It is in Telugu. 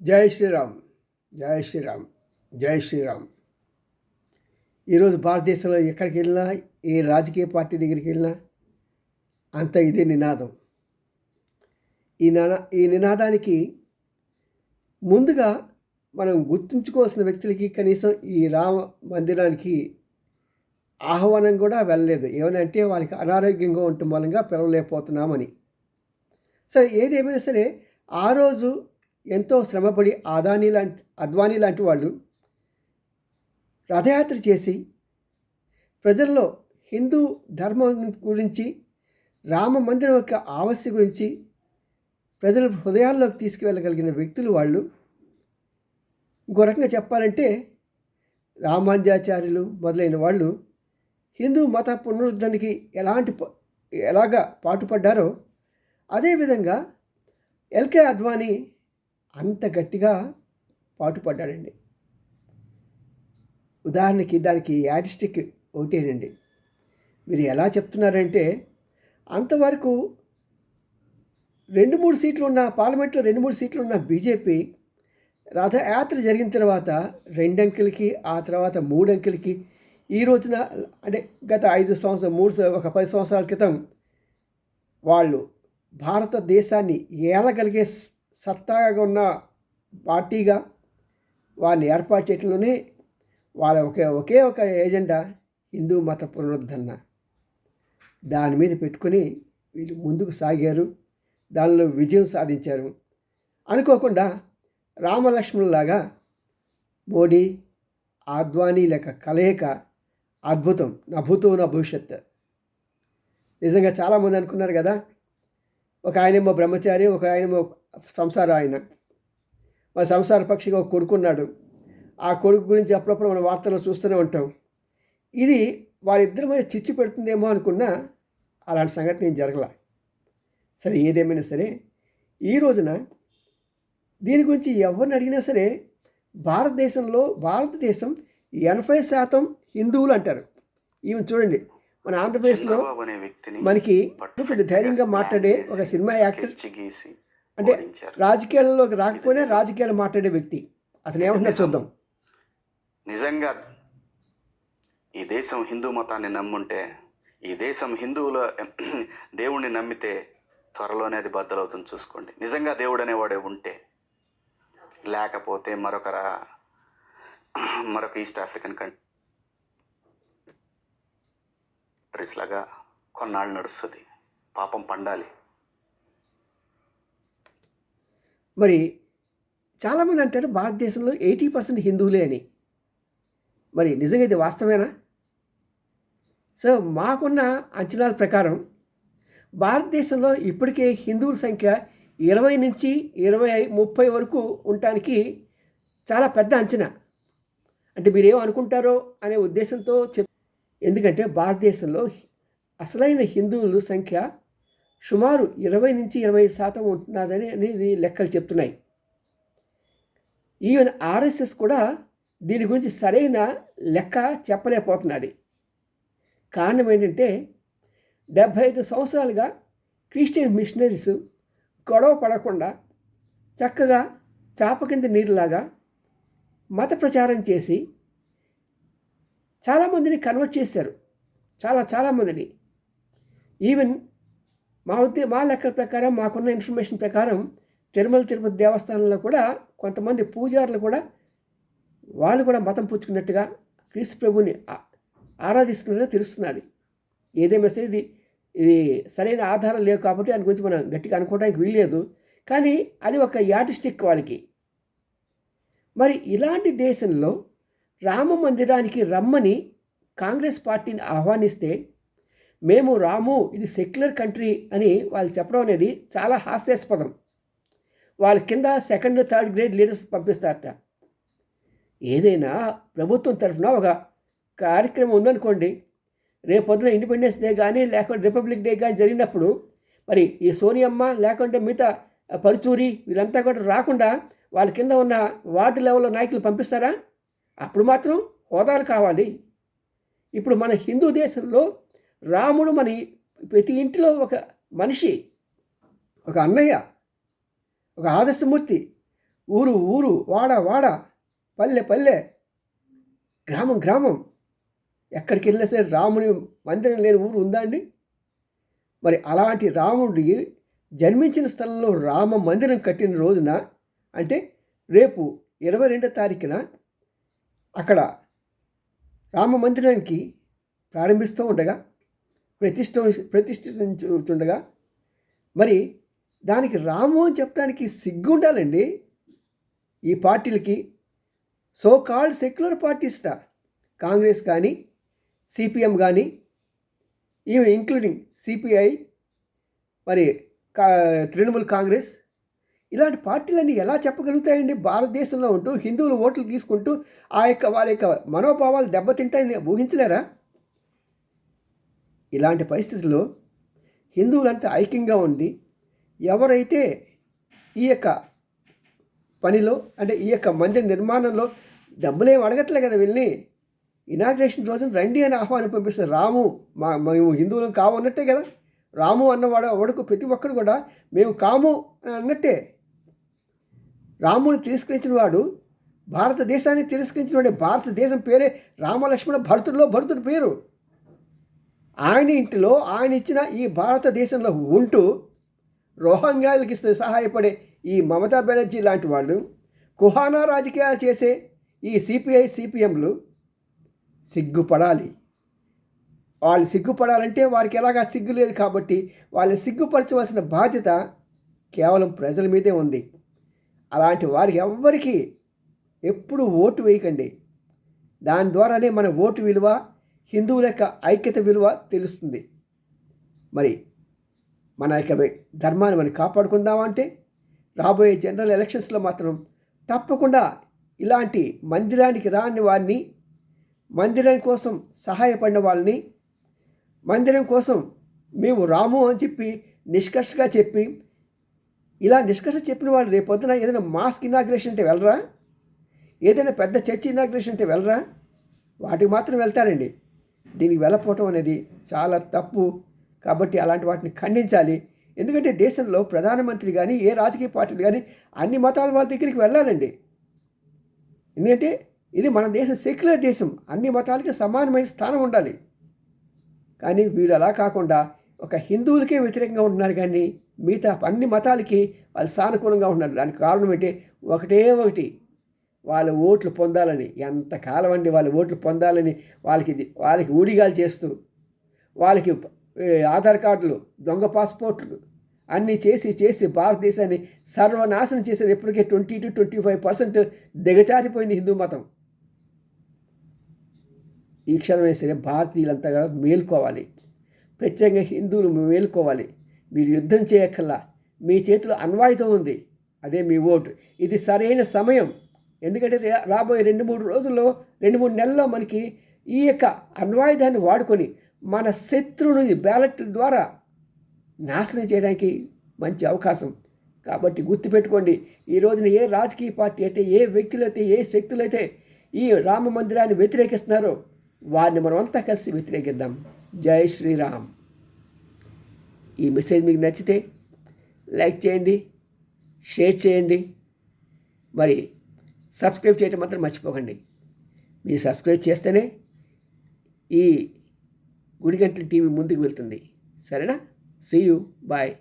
జై శ్రీరామ్ జై శ్రీరామ్ జై శ్రీరామ్. ఈరోజు భారతదేశంలో ఎక్కడికి వెళ్ళినా ఏ రాజకీయ పార్టీ దగ్గరికి వెళ్ళినా అంత ఇదే నినాదం. ఈ నినా ఈ నినాదానికి ముందుగా మనం గుర్తుంచుకోవాల్సిన వ్యక్తులకి కనీసం ఈ రామ మందిరానికి ఆహ్వానం కూడా వెళ్ళలేదు. ఏమనంటే వాళ్ళకి అనారోగ్యంగా ఉండటం మూలంగా పిలవలేకపోతున్నామని. సరే ఏదేమైనా సరే ఆ రోజు ఎంతో శ్రమపడి ఆదాని లాంటి అద్వానీ లాంటి వాళ్ళు రథయాత్ర చేసి ప్రజల్లో హిందూ ధర్మం గురించి రామ మందిరం యొక్క ఆవశ్య గురించి ప్రజల హృదయాల్లోకి తీసుకువెళ్ళగలిగిన వ్యక్తులు వాళ్ళు. ఇంకో రకంగా చెప్పాలంటే రామాంజాచార్యులు మొదలైన వాళ్ళు హిందూ మత పునరుద్ధరణకి ఎలాంటి ప- ఎలాగా పాటుపడ్డారో అదేవిధంగా ఎల్కే అద్వానీ అంత గట్టిగా పాటుపడ్డాడండి ఉదాహరణకి దానికి యాడిస్టిక్ ఒకటేనండి మీరు ఎలా చెప్తున్నారంటే అంతవరకు రెండు మూడు సీట్లు ఉన్న పార్లమెంట్లో రెండు మూడు సీట్లు ఉన్న బీజేపీ రథయాత్ర జరిగిన తర్వాత రెండు అంకెలకి ఆ తర్వాత మూడు అంకెలకి ఈ రోజున అంటే గత ఐదు సంవత్సరం మూడు ఒక పది సంవత్సరాల క్రితం వాళ్ళు భారతదేశాన్ని ఏలగలిగే సత్తాగా ఉన్న పార్టీగా వారిని ఏర్పాటు చేయడంలోనే వాళ్ళ ఒకే ఒకే ఒక ఏజెండా హిందూ మత పునరుద్ధరణ. దాని మీద పెట్టుకొని వీళ్ళు ముందుకు సాగారు. దానిలో విజయం సాధించారు. అనుకోకుండా రామలక్ష్మణులాగా మోడీ ఆద్వానీ లేక కలయిక అద్భుతం నభూతో నా భవిష్యత్. నిజంగా చాలామంది అనుకున్నారు కదా ఒక ఆయనేమో బ్రహ్మచారి ఒక ఆయనేమో సంసార ఆయన. మా సంసార పక్షిగా ఒక కొడుకున్నాడు ఆ కొడుకు గురించి అప్పుడప్పుడు మనం వార్తల్లో చూస్తూనే ఉంటాం. ఇది వారిద్దరి మీద చిచ్చు పెడుతుందేమో అనుకున్నా అలాంటి సంఘటన ఏం జరగల. సరే ఏదేమైనా సరే ఈ రోజున దీని గురించి ఎవరిని అడిగినా సరే భారతదేశంలో భారతదేశం ఎనభై శాతం హిందువులు అంటారు. ఈవెన్ చూడండి. మన ఆంధ్రప్రదేశ్లో మనకి ధైర్యంగా మాట్లాడే ఒక సినిమా యాక్టర్ అంటే. రాజకీయాల్లోకి రాకపోయినా రాజకీయాలు మాట్లాడే వ్యక్తి. అతను ఏమంటున్నారు చూద్దాం. నిజంగా ఈ దేశం హిందూ మతాన్ని నమ్ముంటే ఈ దేశం హిందువుల దేవుణ్ణి నమ్మితే త్వరలోనే అది బద్దలవుతుంది చూసుకోండి. నిజంగా దేవుడు అనేవాడే ఉంటే లేకపోతే మరొక రా- మరొక ఈస్ట్ ఆఫ్రికన్ కంట్రీస్ లాగా కొన్నాళ్ళు నడుస్తుంది. పాపం పండాలి. మరి చాలామంది అంటారు భారతదేశంలో ఎయిటీ పర్సెంట్ హిందువులే అని. మరి నిజంగా ఇది వాస్తవేనా? సో మాకున్న అంచనాల ప్రకారం భారతదేశంలో ఇప్పటికే హిందువుల సంఖ్య ఇరవై నుంచి ఇరవై ముప్పై వరకు ఉండటానికి చాలా పెద్ద అంచనా. అంటే మీరు అనుకుంటారో అనే ఉద్దేశంతో చెప్ ఎందుకంటే భారతదేశంలో అసలైన హిందువుల సంఖ్య సుమారు ఇరవై నుంచి ఇరవై శాతం ఉంటున్నదని అనేది లెక్కలు చెప్తున్నాయి. ఈవెన్ ఆర్ఎస్ఎస్ కూడా దీని గురించి సరైన లెక్క చెప్పలేకపోతున్నది. కారణం ఏంటంటే డెబ్భై ఐదు సంవత్సరాలుగా క్రిస్టియన్ మిషనరీస్ గొడవ పడకుండా చక్కగా చాప కింద నీరులాగా మత ప్రచారం చేసి చాలామందిని కన్వర్ట్ చేశారు. చాలా చాలామందిని ఈవెన్ మా ఉద్దే మా లెక్కల ప్రకారం మాకున్న ఇన్ఫర్మేషన్ ప్రకారం తిరుమల తిరుపతి దేవస్థానంలో కూడా కొంతమంది పూజారులు కూడా వాళ్ళు కూడా మతం పుచ్చుకున్నట్టుగా క్రీస్తు ప్రభుని ఆరాధిస్తున్నట్టుగా తెలుస్తున్నది. ఏదేమైనా సరే ఇది? ఇది సరైన ఆధారం లేవు కాబట్టి దాని గురించి మనం గట్టిగా అనుకోవడానికి వీల్లేదు. కానీ అది ఒక యాటిస్టిక్ వాళ్ళకి. మరి ఇలాంటి దేశంలో రామ మందిరానికి రమ్మని కాంగ్రెస్ పార్టీని ఆహ్వానిస్తే మేము రాము ఇది సెక్యులర్ కంట్రీ అని వాళ్ళు చెప్పడం అనేది చాలా హాస్యాస్పదం. వాళ్ళ కింద సెకండ్ థర్డ్ గ్రేడ్ లీడర్స్ పంపిస్తారట. ఏదైనా ప్రభుత్వం తరఫున ఒక కార్యక్రమం ఉందనుకోండి రేపొద్దున ఇండిపెండెన్స్ డే కానీ లేకుంటే రిపబ్లిక్ డే కానీ జరిగినప్పుడు మరి ఈ సోనియమ్మ లేకుంటే మిగతా పరుచూరి వీళ్ళంతా కూడా రాకుండా వాళ్ళ కింద ఉన్న వార్డు లెవెల్లో నాయకులు పంపిస్తారా? అప్పుడు మాత్రం హోదాలు కావాలి. ఇప్పుడు మన హిందూ దేశంలో రాముడు మన ప్రతి ఇంటిలో ఒక మనిషి ఒక అన్నయ్య ఒక ఆదర్శమూర్తి ఊరు ఊరు వాడ వాడ పల్లె పల్లె గ్రామం గ్రామం. ఎక్కడికి వెళ్ళినా సరే రాముని మందిరం లేని ఊరు ఉందా అండి? మరి అలాంటి రాముడి జన్మించిన స్థలంలో రామ మందిరం కట్టిన రోజున అంటే రేపు ఇరవై రెండో తారీఖున అక్కడ రామ మందిరానికి ప్రారంభిస్తూ ఉండగా ప్రతిష్ఠ ప్రతిష్ఠించుండగా మరి దానికి రాము అని చెప్పడానికి సిగ్గు ఉండాలండి ఈ పార్టీలకి సో కాల్డ్ సెక్యులర్ పార్టీస్ట కాంగ్రెస్ కానీ సిపిఎం కానీ ఈవెన్ ఇంక్లూడింగ్ సిపిఐ మరి కా తృణమూల్ కాంగ్రెస్ ఇలాంటి పార్టీలన్నీ ఎలా చెప్పగలుగుతాయండి? భారతదేశంలో ఉంటూ హిందువులు ఓట్లు తీసుకుంటూ ఆ యొక్క వారి యొక్క మనోభావాలు దెబ్బతింటాయని ఊహించలేరా? ఇలాంటి పరిస్థితుల్లో హిందువులంతా ఐక్యంగా ఉండి ఎవరైతే ఈ యొక్క పనిలో అంటే ఈ యొక్క మందిర నిర్మాణంలో డబ్బులు ఏం అడగట్లే కదా వీళ్ళని ఇనాగ్రేషన్ రోజున రండి అని ఆహ్వానం పంపిస్తారు రాము మా మేము హిందువులం కాము అన్నట్టే కదా? రాము అన్నవాడు వాడుకు ప్రతి ఒక్కడు కూడా మేము కాము అని అన్నట్టే. రాముని తిరస్కరించిన వాడు భారతదేశాన్ని తిరస్కరించిన వాడే భారతదేశం పేరే రామలక్ష్మణ భరతుడిలో భరతుడి పేరు. ఆయన ఇంటిలో ఆయన ఇచ్చిన ఈ భారతదేశంలో ఉంటూ రోహంగాయలకి సహాయపడే ఈ మమతా బెనర్జీ లాంటి వాళ్ళు కుహానా రాజకీయాలు చేసే ఈ సిపిఐ సిపిఎంలు సిగ్గుపడాలి. వాళ్ళు సిగ్గుపడాలంటే వారికి ఎలాగా సిగ్గు లేదు కాబట్టి వాళ్ళని సిగ్గుపరచవలసిన బాధ్యత కేవలం ప్రజల మీదే ఉంది. అలాంటి వారికి ఎవ్వరికీ ఎప్పుడు ఓటు వేయకండి. దాని ద్వారానే మన ఓటు విలువ హిందువుల యొక్క ఐక్యత విలువ తెలుస్తుంది. మరి మన యొక్క ధర్మాన్ని మనం కాపాడుకుందామంటే రాబోయే జనరల్ ఎలక్షన్స్లో మాత్రం తప్పకుండా ఇలాంటి మందిరానికి రాని వారిని మందిరం కోసం సహాయపడిన వాళ్ళని మందిరం కోసం మేము రాము అని చెప్పి నిష్కర్షగా చెప్పి ఇలా నిష్కర్ష చెప్పిన వాళ్ళు రేపొద్దున ఏదైనా మాస్క్ ఇనాగ్రేషన్ అంటే వెళ్ళరా? ఏదైనా పెద్ద చర్చ్ ఇనాగ్రేషన్ అంటే వెళ్ళరా? వాటికి మాత్రం వెళ్తారండి. దీనికి వెళ్ళపోవటం అనేది చాలా తప్పు. కాబట్టి అలాంటి వాటిని ఖండించాలి. ఎందుకంటే దేశంలో ప్రధానమంత్రి కానీ ఏ రాజకీయ పార్టీలు కానీ అన్ని మతాల వాళ్ళ దగ్గరికి వెళ్ళాలండి. ఎందుకంటే ఇది మన దేశం సెక్యులర్ దేశం. అన్ని మతాలకి సమానమైన స్థానం ఉండాలి. కానీ వీరు అలా కాకుండా ఒక హిందువులకే వ్యతిరేకంగా ఉంటున్నారు కానీ మిగతా అన్ని మతాలకి వాళ్ళు సానుకూలంగా ఉన్నారు దానికి కారణం ఏంటి? ఒకటే ఒకటి. వాళ్ళ ఓట్లు పొందాలని ఎంతకాలం అండి వాళ్ళ ఓట్లు పొందాలని వాళ్ళకి వాళ్ళకి ఊడిగాలు చేస్తూ వాళ్ళకి ఆధార్ కార్డులు దొంగ పాస్పోర్ట్లు అన్నీ చేసి చేసి భారతదేశాన్ని సర్వనాశనం చేసిన ఇప్పటికే twenty to twenty five percent దిగజారిపోయింది హిందూ మతం. ఈ క్షణమే సరే భారతీయులంతా కూడా మేల్కోవాలి. ప్రత్యేకంగా హిందువులు మేల్కోవాలి. మీరు యుద్ధం చేయక్కల్లా మీ చేతిలో అన్వాయుధం ఉంది. అదే మీ ఓటు. ఇది సరైన సమయం. ఎందుకంటే రాబోయే రెండు మూడు రోజుల్లో రెండు మూడు నెలల్లో మనకి ఈ యొక్క అన్వాయుధాన్ని వాడుకొని మన శత్రువుని బ్యాలెట్ ద్వారా నాశనం చేయడానికి మంచి అవకాశం. కాబట్టి గుర్తుపెట్టుకోండి ఈ రోజున ఏ రాజకీయ పార్టీ అయితే ఏ వ్యక్తులు అయితే ఏ శక్తులు అయితే ఈ రామ మందిరాన్ని వ్యతిరేకిస్తున్నారో వారిని మనమంతా కలిసి వ్యతిరేకిద్దాం. జై శ్రీరామ్. ఈ మెసేజ్ మీకు నచ్చితే లైక్ చేయండి షేర్ చేయండి. మరి సబ్స్క్రైబ్ చేయటం మాత్రం మర్చిపోకండి. మీరు సబ్స్క్రైబ్ చేస్తేనే ఈ గుడిగంటల టీవీ ముందుకు వెళ్తుంది. సరేనా? See you bye